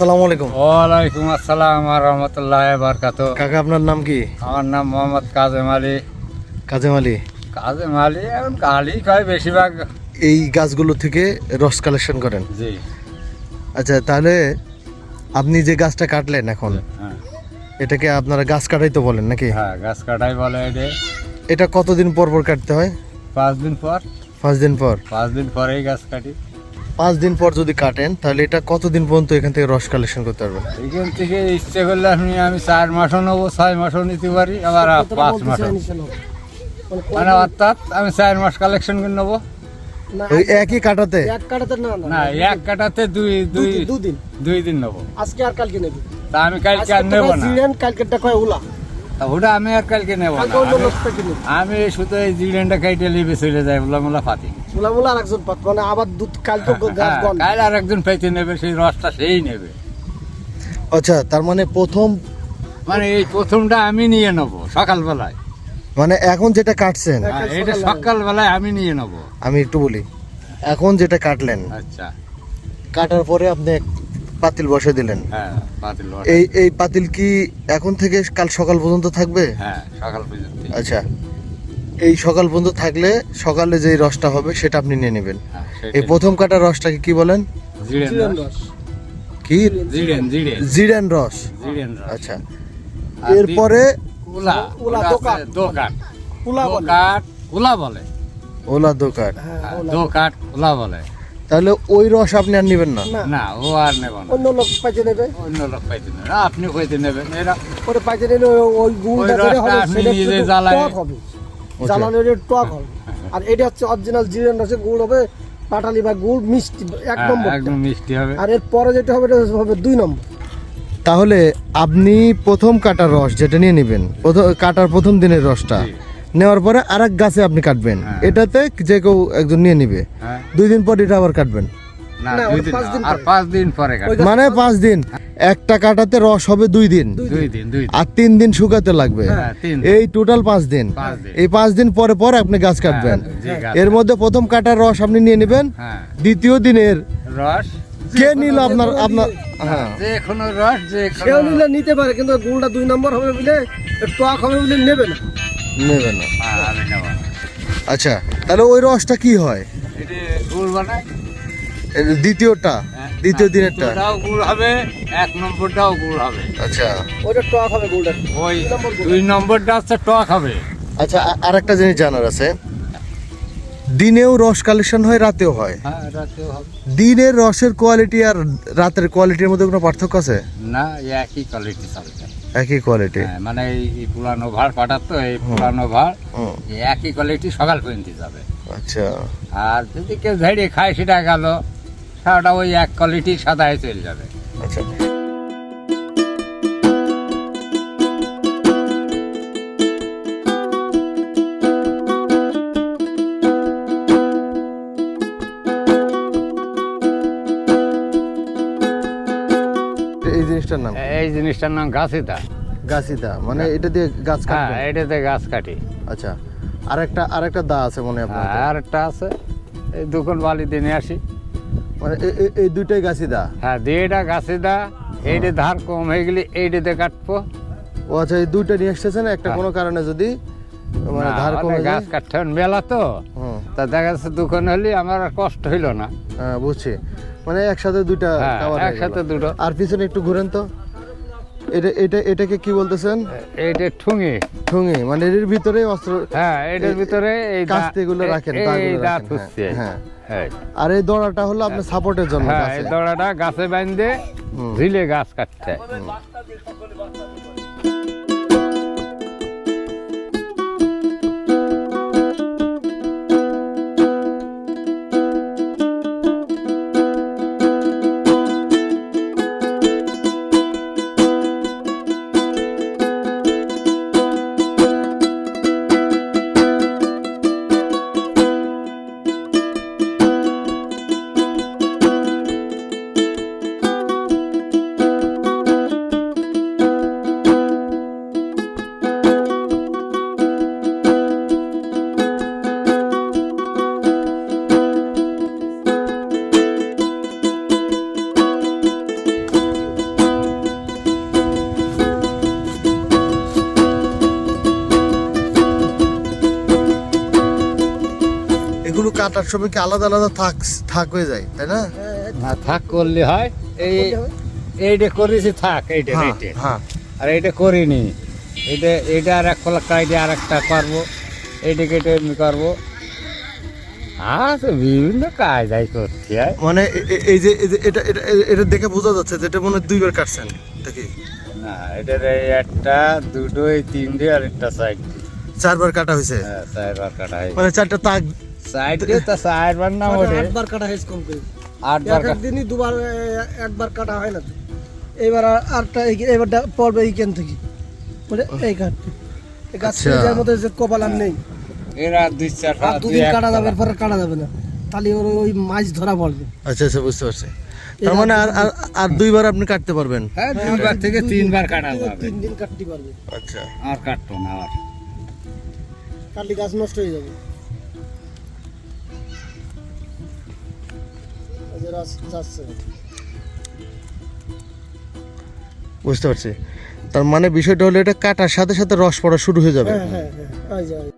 আসসালামু আলাইকুম। ওয়ালাইকুম আসসালাম আর রহমতুল্লাহ বারকাত। কাকা আপনার নাম কি? আমার নাম মোহাম্মদ কাজেম আলী। কাজেম আলী? কাজেম আলী এখন কালি কয় বেশিরভাগ। এই গাছগুলো থেকে রস কালেকশন করেন? জি। আচ্ছা তাহলে আপনি যে গাছটা কাটলেন এখন হ্যাঁ। এটাকে আপনারা গাছ কাটাই তো বলেন নাকি? হ্যাঁ গাছ কাটাই বলে এটা। এটা কতদিন পর পর কাটতে হয়? পাঁচ দিন পর। পাঁচ দিন পর। পাঁচ দিন পরেই গাছ কাটি। পাঁচ দিন পর যদি কাটেন তাহলে এটা কতদিন পর্যন্ত এখান থেকে রস কালেকশন করতে পারবেন? এখান থেকে ইচ্ছে করলে আপনি আমি চার মাসও নেব ছয় মাসও নিতে পারি আবার পাঁচ মাসও। মানে অর্থাৎ আমি চার মাস কালেকশন করে নেব। ওই একই কাটাতে? এক কাটাতে না এক কাটাতে দুই দুই দুদিন দুদিন দুই দিন। নেব। আজকে আর কালকে নেবি। তা আমি কালকে আর নেব না। জিরেন কালকেরটা কয় উলা? তা ওটা আমি আর কালকে নেব আমি- শুধু এই জিডেনটা কাইটে লিবে চলে যাই বলে মোলা ফাতি উলা মুলা আর একজন পাত মানে আবার দুধ কালকে গাছ হ্যাঁ, কাল আর একজন পাইতে নেবে সেই রসটা সেই নেবে। আচ্ছা তার মানে প্রথম মানে এই প্রথমটা আমি নিয়ে নেব সকালবেলায়। মানে এখন যেটা কাটছেন হ্যাঁ, এটা সকালবেলায়। আমি নিয়ে নেব। আমি একটু বলি। এখন যেটা কাটলেন আচ্ছা। কাটার পরে আপনি পাতিল বসে দিলেন। হ্যাঁ পাতিল এই এই পাতিল কি এখন থেকে কাল সকাল পর্যন্ত থাকবে? হ্যাঁ সকাল পর্যন্ত আচ্ছা। এই সকাল পর্যন্ত থাকলে সকালে যে রসটা হবে সেটা আপনি নিয়ে নেবেন। হ্যাঁ, এই প্রথম কাটার রসটাকে কি বলেন? কি? জিডেন জিডেন জিরেন রস। আচ্ছা। এরপরে? উলা, ওটা দোকান। দোকান। উলা বলে। দোকাট বলে। ওলা দোকান। হ্যাঁ হ্যাঁ, উলা। দোকাট উলা বলে। তাহলে ওই রস আপনি আর নেবেন না? না। না ও আর নেব না। অন্য লোক পাইতে নেবে? অন্য লোক পাইতে নেবে। আপনি পাইতে নেবেন এরা পরে পাইতে নিলে ওই- গুড়টা ওই হবে সেটা নিজে জ্বালায়- হবে। জ্বালানো এটা টক হবে। আর এটা হচ্ছে অরিজিনাল জিরেন রসের গুড় হবে পাটালি বা গুড় মিষ্টি এক হ্যাঁ, নম্বর একদম মিষ্টি হবে। আর এর পরে যেটা হবে এটা হবে দুই নম্বর। তাহলে আপনি প্রথম কাটার রস যেটা নিয়ে নেবেন প্রথম কাটার প্রথম দিনের রসটা। নেওয়ার পরে আর এক গাছে আপনি কাটবেন। হ্যাঁ। এটাতে যে কেউ একজন নিয়ে নিবে। হ্যাঁ। দুই দিন পর এটা আবার কাটবেন। মানে পাঁচ দিন। একটা কাটাতে রস হবে দুই দিন। দুই দিন। দুই দিন আর তিন দিন শুকাতে লাগবে। হ্যাঁ। এই টোটাল পাঁচ দিন। এই পাঁচ দিন পরে পর আপনি গাছ কাটবেন। হ্যাঁ, এর মধ্যে প্রথম কাটার রস আপনি নিয়ে নেবেন। হ্যাঁ। দ্বিতীয় দিনের রস? কে নিল আপনার আপনার হ্যাঁ। যে কোনো রস যে সেও নিলে নিতে পারে কিন্তু গুড়টা দুই নম্বর হবে বলে টক হবে বলে নেবে না। নেবেন না। আমি নেব আচ্ছা তাহলে ওই রসটা কি হয়? গুড় বানায় দ্বিতীয়টা হ্যাঁ, দ্বিতীয় না, দিনেরটা। গুড় হবে এক নম্বরটাও গুড় হবে। আচ্ছা। ওইটা টক হবে গুড়টা। ওই দুই নম্বরটা হচ্ছে টক হবে। আচ্ছা আর একটা জিনিস জানার আছে। দিনেও রস কালেকশন হয় রাতেও হয়। হ্যাঁ দিনের রসের কোয়ালিটি আর রাতের কোয়ালিটির মধ্যে কোনো পার্থক্য আছে? না একই কোয়ালিটি চলবে একই কোয়ালিটি হ্যাঁ, মানে এই পুরানো ভাড় পাঠার তো এই পুরানো ভাড় হুম। এই একই কোয়ালিটি সকাল পর্যন্ত যাবে। আচ্ছা। আর যদি কেউ ঝেড়ে খায় সেটা গেল সারাটা ওই এক কোয়ালিটি সাদায় চলে যাবে। আচ্ছা। এই জিনিসটার নাম এই জিনিসটার নাম গাছিতা। গাছিদা মানে এটা দিয়ে গাছ হ্যাঁ কাটবেন? এটাতে গাছ কাটি। আচ্ছা আরেকটা আরেকটা দা আছে মনে হয় আপনার হাতে? আর একটা আছে। এই দুখন বালি দিয়ে নিয়ে আসি। মানে এই দুইটাই গাছিদা হ্যাঁ দিয়ে এটা গাছিদা এইটা ধার কম হয়ে গেলে এইটাতে কাটবো। ও আচ্ছা এই দুইটা নিয়ে এসেছেন একটা হ্যাঁ। কোনো কারণে যদি মানে ধার কমে গাছ কাটতে মেলা তো। তা দেখা যাচ্ছে দুখন হলে আমার আর কষ্ট হইল না। হ্যাঁ বুঝছি। মানে একসাথে দুইটা হ্যাঁ, একসাথে। দুটো। আর পিছনে একটু ঘুরেন তো। এটা এটা এটাকে কি বলতেছেন? এইটা ঠুঙি। ঠুঙি মানে এর ভিতরে অস্ত্র হ্যাঁ এটার ভিতরে এই কাস্তেগুলো রাখেন, দাঁত হ্যাঁ, হচ্ছে। হ্যাঁ। হ্যাঁ। আর এই দড়াটা হলো আপনার সাপোর্টের জন্য হ্যাঁ এই দড়াটা গাছে বাঁধে ঝিলে গাছ কাটতে কাটার সময় কি আলাদা আলাদা থাক থাক হয়ে যায় তাই না? না থাক করলে হয়। এই এইটা করেছি থাক এইটা হ্যাঁ হ্যাঁ। আর এইটা করিনি। এটা এটা আর এক কলা কাইটে আর একটা করব। এইটা কেটে এমনি করব। হ্যাঁ তো বিভিন্ন কাজ আই করতে মানে এই যে এটা এটা এটা দেখে বোঝা যাচ্ছে যে এটা মনে হয় দুইবার কাটছেন দেখি না এটার এই একটা দুটো এই তিনটে আর একটা সাইড। চারবার কাটা হয়েছে? হ্যাঁ চারবার কাটা হয় মানে চারটা তাক সাইড দিয়ে তা চারবার না ওঠে আটবার কাটা হয়েছে কম করে আটবার এক এক দিনই দুবার একবার কাটা হয় না এবার আর- আরটা পড়বে এইখান থেকে। এই কাঠ এই গাছ আচ্ছা। যার মধ্যে যে কপাল আর নেই। এর দুই চার দুদিন কাটা যাবে এরপর কাটা যাবে না। তাহলে ওর ওই মাছ ধরা পড়বে। আচ্ছা আচ্ছা বুঝতে পারছি। তার মানে আর আর- আর দুইবার আপনি কাটতে পারবেন? হ্যাঁ দুইবার থেকে তিনবার কাটা যাবে। তিন দিন কাটতে পারবে। আচ্ছা। আর কাটতো না আর। কাটলে গাছ নষ্ট হয়ে যাবে। যাচ্ছে বুঝতে পারছি তার মানে বিষয়টা হলো এটা কাটার সাথে সাথে রস পড়া শুরু হয়ে যাবে হ্যাঁ হ্যাঁ হ্যাঁ।